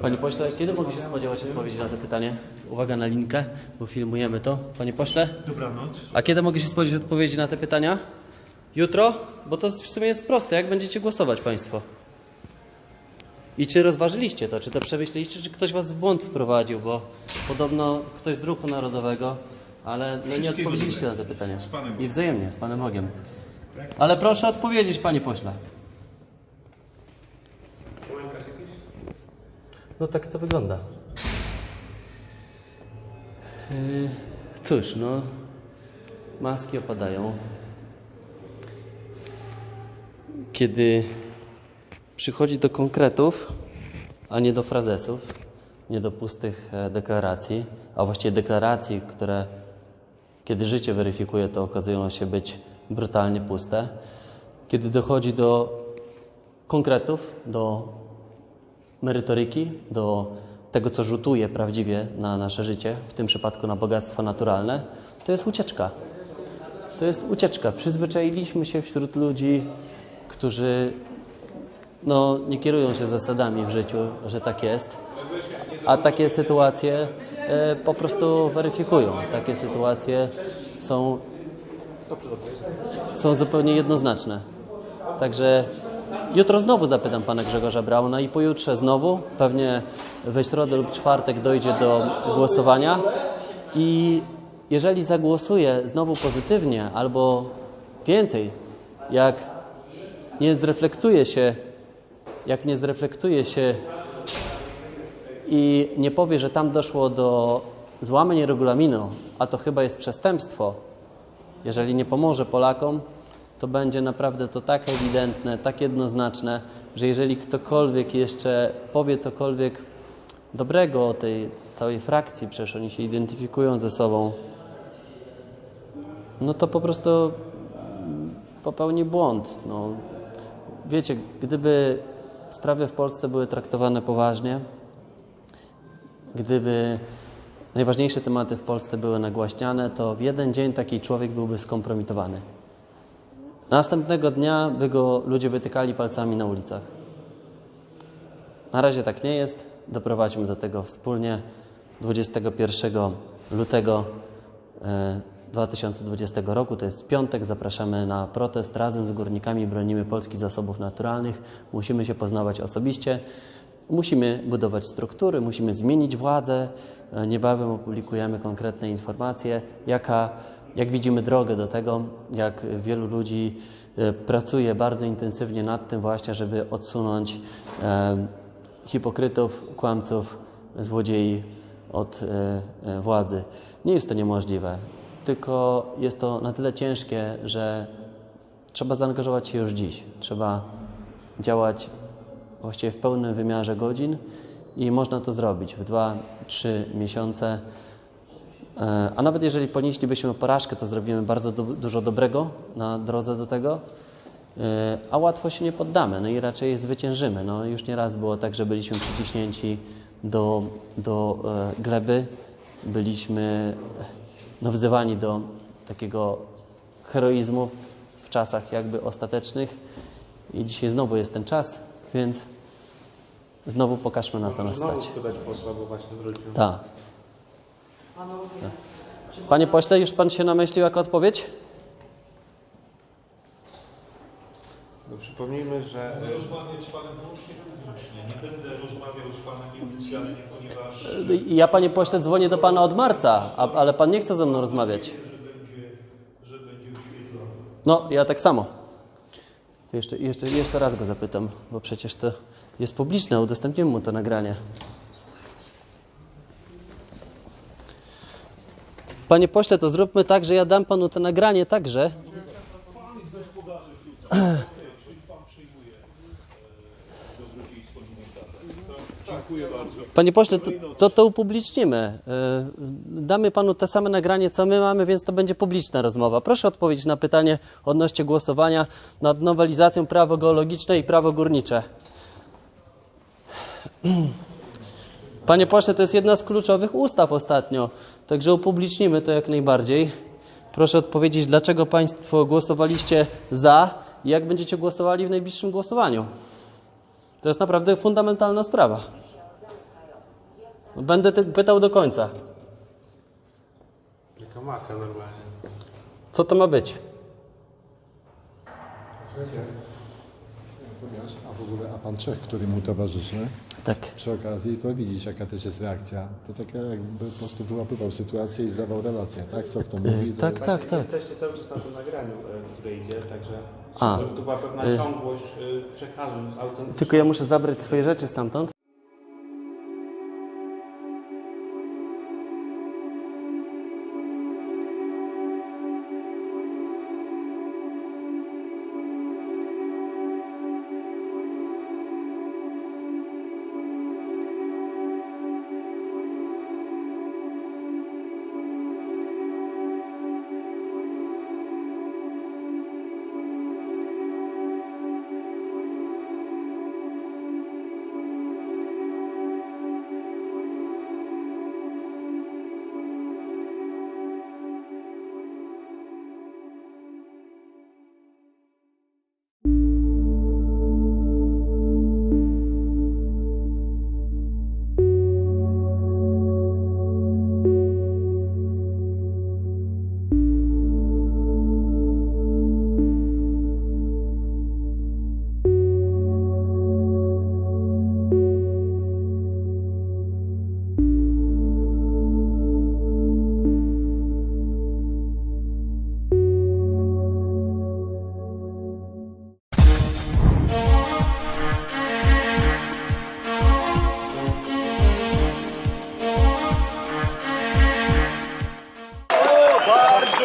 Panie pośle, kiedy mogę się spodziewać odpowiedzi na to pytanie? Uwaga na linkę, bo filmujemy to. Panie pośle? Dobranoc. A kiedy mogę się spodziewać odpowiedzi na te pytania? Jutro? Bo to w sumie jest proste. Jak będziecie głosować Państwo? I czy rozważyliście to? Czy to przemyśleliście? Czy ktoś Was w błąd wprowadził? Bo podobno ktoś z ruchu narodowego, ale no nie odpowiedzieliście na te pytania. I wzajemnie, z Panem Bogiem. Ale proszę odpowiedzieć, Panie pośle. No tak to wygląda. Yy, cóż, no, maski opadają. Kiedy przychodzi do konkretów, a nie do frazesów, nie do pustych e, deklaracji, a właściwie deklaracji, które kiedy życie weryfikuje, to okazują się być brutalnie puste. Kiedy dochodzi do konkretów, do merytoryki, do tego, co rzutuje prawdziwie na nasze życie, w tym przypadku na bogactwo naturalne, to jest ucieczka. To jest ucieczka. Przyzwyczailiśmy się wśród ludzi, którzy no, nie kierują się zasadami w życiu, że tak jest, a takie sytuacje e, po prostu weryfikują. Takie sytuacje są, są zupełnie jednoznaczne. Także jutro znowu zapytam pana Grzegorza Brauna i pojutrze znowu, pewnie we środę lub czwartek dojdzie do głosowania. I jeżeli zagłosuje znowu pozytywnie albo więcej, jak nie zreflektuje się, jak nie zreflektuje się i nie powie, że tam doszło do złamania regulaminu, a to chyba jest przestępstwo, jeżeli nie pomoże Polakom, to będzie naprawdę to tak ewidentne, tak jednoznaczne, że jeżeli ktokolwiek jeszcze powie cokolwiek dobrego o tej całej frakcji, przecież oni się identyfikują ze sobą, no to po prostu popełni błąd. No. Wiecie, gdyby sprawy w Polsce były traktowane poważnie, gdyby najważniejsze tematy w Polsce były nagłaśniane, to w jeden dzień taki człowiek byłby skompromitowany. Następnego dnia by go ludzie wytykali palcami na ulicach. Na razie tak nie jest. Doprowadźmy do tego wspólnie. 21 lutego e, 2020 roku, to jest piątek, zapraszamy na protest. Razem z górnikami bronimy polskich zasobów naturalnych. Musimy się poznawać osobiście. Musimy budować struktury, musimy zmienić władzę. E, Niebawem opublikujemy konkretne informacje, jaka, jak widzimy drogę do tego, jak wielu ludzi e, pracuje bardzo intensywnie nad tym właśnie, żeby odsunąć e, hipokrytów, kłamców, złodziei od e, władzy. Nie jest to niemożliwe, tylko jest to na tyle ciężkie, że trzeba zaangażować się już dziś. Trzeba działać właściwie w pełnym wymiarze godzin i można to zrobić w 2-3 miesiące. E, A nawet jeżeli ponieślibyśmy porażkę, to zrobimy bardzo du- dużo dobrego na drodze do tego, E, a łatwo się nie poddamy, no i raczej zwyciężymy. No, już nieraz było tak, że byliśmy przyciśnięci do, do e, gleby, byliśmy no, wzywani do takiego heroizmu w czasach jakby ostatecznych i dzisiaj znowu jest ten czas, więc znowu pokażmy na co nas Znowu stać. spytać posła, bo właśnie wrócił. Tak. Panie pośle, już pan się namyślił jako odpowiedź? No przypomnijmy, że Będę rozmawiać z Panem wyłącznie publicznie. Nie będę rozmawiał z Panem nieoficjalnie, ponieważ Ja, panie pośle, dzwonię do pana od marca, a, ale pan nie chce ze mną rozmawiać. No, ja tak samo. To jeszcze, jeszcze, jeszcze raz go zapytam, bo przecież to jest publiczne, udostępnimy mu to nagranie. Panie pośle, to zróbmy tak, że ja dam panu to nagranie także. Panie pośle, to, to, to upublicznimy. Yy, Damy panu te same nagranie, co my mamy, więc to będzie publiczna rozmowa. Proszę odpowiedzieć na pytanie odnośnie głosowania nad nowelizacją prawo geologiczne i prawo górnicze. Panie pośle, to jest jedna z kluczowych ustaw ostatnio, także upublicznimy to jak najbardziej. Proszę odpowiedzieć, dlaczego Państwo głosowaliście za, i jak będziecie głosowali w najbliższym głosowaniu. To jest naprawdę fundamentalna sprawa. Będę pytał do końca. Jaka maka normalnie. Co to ma być? A w ogóle, a pan Czech, który mu towarzyszy, Tak. przy okazji to widzisz, jaka też jest reakcja. To taka jakby po prostu wyłapywał sytuację i zdawał relację, tak? Co kto mówi. to- Tak, tak, tak. Jesteście cały czas na tym nagraniu, e, które idzie, także A, żeby tu była pewna y- ciągłość e, przekazu autentycznego. Tylko ja muszę zabrać swoje rzeczy stamtąd.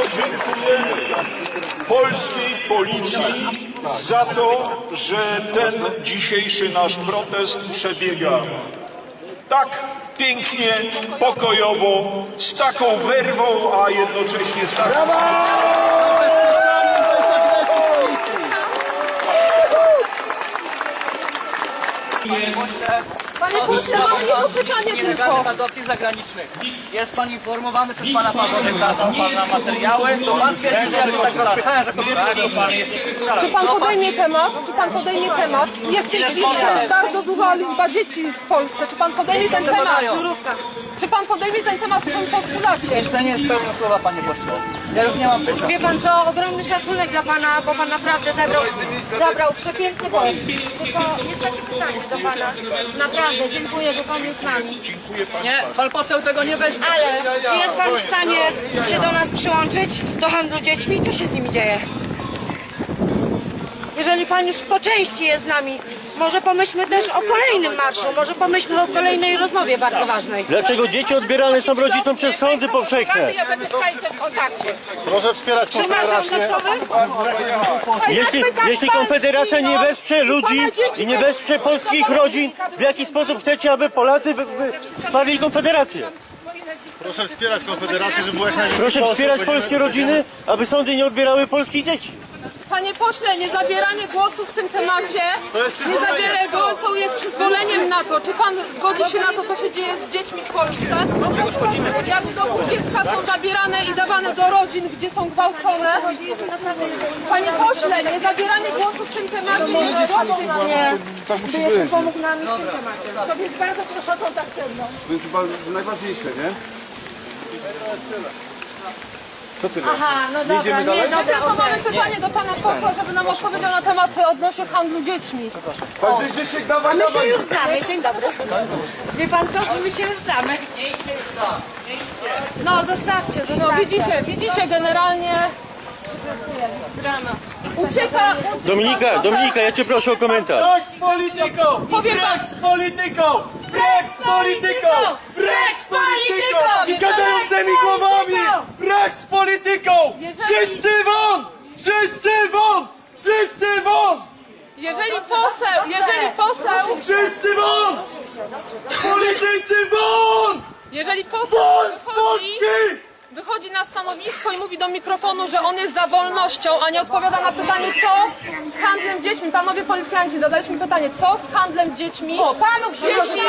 Bardzo dziękujemy polskiej policji za to, że ten dzisiejszy nasz protest przebiega tak pięknie, pokojowo, z taką werwą, a jednocześnie z taką... Panie pośle, mam jedno pytanie tylko. nielegalnych adopcji zagranicznych. Jest pan informowany przez pana Pawła wykazał pana materiały, to pan twierdzi, że się tak rozpychałem, że kobiety nie jest Czy pan podejmie temat? Czy pan podejmie temat? Jest w tej chwili jest bardzo duża liczba dzieci w Polsce. Czy pan podejmie ten temat? Czy pan podejmie ten temat w swoim postulacie? Cenię spełnią słowa panie pośle. Ja już nie mam pytań. Wie pan co, ogromny szacunek dla pana, bo pan naprawdę zabrał, zabrał przepiękny głos. Tylko jest takie pytanie do pana. Naprawdę, dziękuję, że pan jest z nami. Nie, pan poseł tego nie weźmie. Ale czy jest pan w stanie się do nas przyłączyć, do handlu dziećmi? Co się z nimi dzieje? Jeżeli pan już po części jest z nami, może pomyślmy też o kolejnym marszu, może pomyślmy o kolejnej rozmowie bardzo ważnej. Dlaczego dzieci odbierane są rodzicom przez sądy powszechne? Ja będę z państwem w kontakcie. Proszę wspierać Czy marsz testowy? Jeśli, jeśli Konfederacja nie wesprze ludzi i nie wesprze polskich rodzin, w jaki sposób chcecie, aby Polacy by- Konfederację? Proszę wspierać Konfederację, żeby była Proszę wspierać polskie rodziny, aby sądy nie odbierały polskich dzieci. Panie pośle, nie zabieranie głosu w tym temacie, nie zabieranie głosu jest przyzwoleniem na to. Czy pan zgodzi się na to, co się dzieje z dziećmi w Polsce? Jak z domu dziecka są zabierane i dawane do rodzin, gdzie są gwałcone? Panie pośle, nie zabieranie głosu w tym temacie nie zgodzi na nie. By jeszcze pomógł nam w tym temacie. To więc bardzo proszę o kontakt ze mną. To jest chyba najważniejsze, nie? Aha, no dobra, nie, No dobra, to mamy pytanie do pana posła, żeby nam odpowiedział na temat odnośnie handlu dziećmi. A my się już znamy, dzień dobry. Wie pan co, my się już znamy. No, zostawcie, No zostawcie. widzicie, widzicie generalnie ucieka, ucieka Dominika, poseł- Dominika, ja cię proszę o komentarz. z polityką! Powiem wam, z polityką! Precz z polityką! Precz z polityką! I gadającymi głowami! Z polityką! Jeżeli- Wszyscy won! Wszyscy won! Wszyscy won! jeżeli poseł, jeżeli poseł, Wszyscy won! Politycy won! jeżeli poseł wychodzi, Polski! Wychodzi na stanowisko i mówi do mikrofonu, że on jest za wolnością, a nie odpowiada na pytanie, co z handlem dziećmi. Panowie policjanci, zadaliśmy pytanie, co z handlem dziećmi? O, panów dzieci,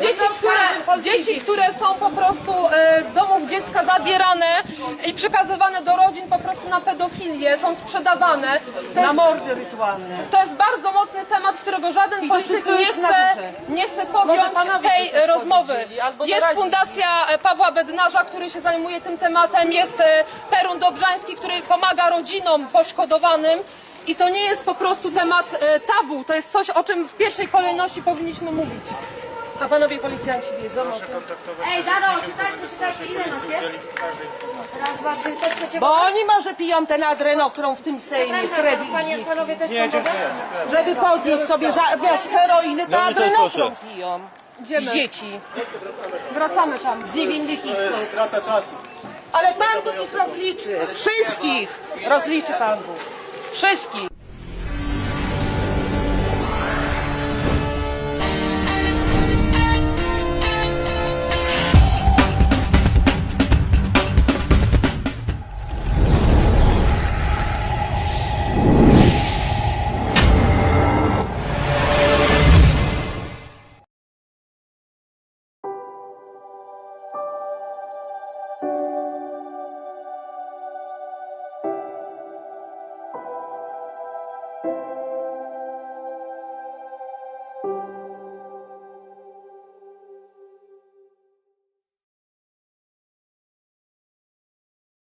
dzieci, które, dzieci, które są po prostu e, z domów dziecka zabierane i przekazywane do rodzin po prostu na pedofilię, są sprzedawane. To jest, mordy rytualne. to jest bardzo mocny temat, którego żaden polityk nie na chce, nie chce podjąć tej coś rozmowy. Jest. Fundacja e, Pawła Bednarza, który się zajmuje tym tematem, jest e, Perun Dobrzański, który pomaga rodzinom poszkodowanym. I to nie jest po prostu temat e, tabu, to jest coś, o czym w pierwszej kolejności powinniśmy mówić. A panowie policjanci wiedzą o tym? Ej, Daro, czytajcie, czytajcie, ile nas jest? Raz, dwa, trzy, też chcecie... Bo oni może piją ten adreno, którą w tym Sejmie krew Panie, panowie też nie, Żeby podnieść sobie zamiast heroiny, to adreno, którą piją. Idziemy. Dzieci. Wracamy tam. z niewinnych istot. Ale Pan Bóg ich rozliczy. Wszystkich rozliczy Pan Bóg. Wszystkich.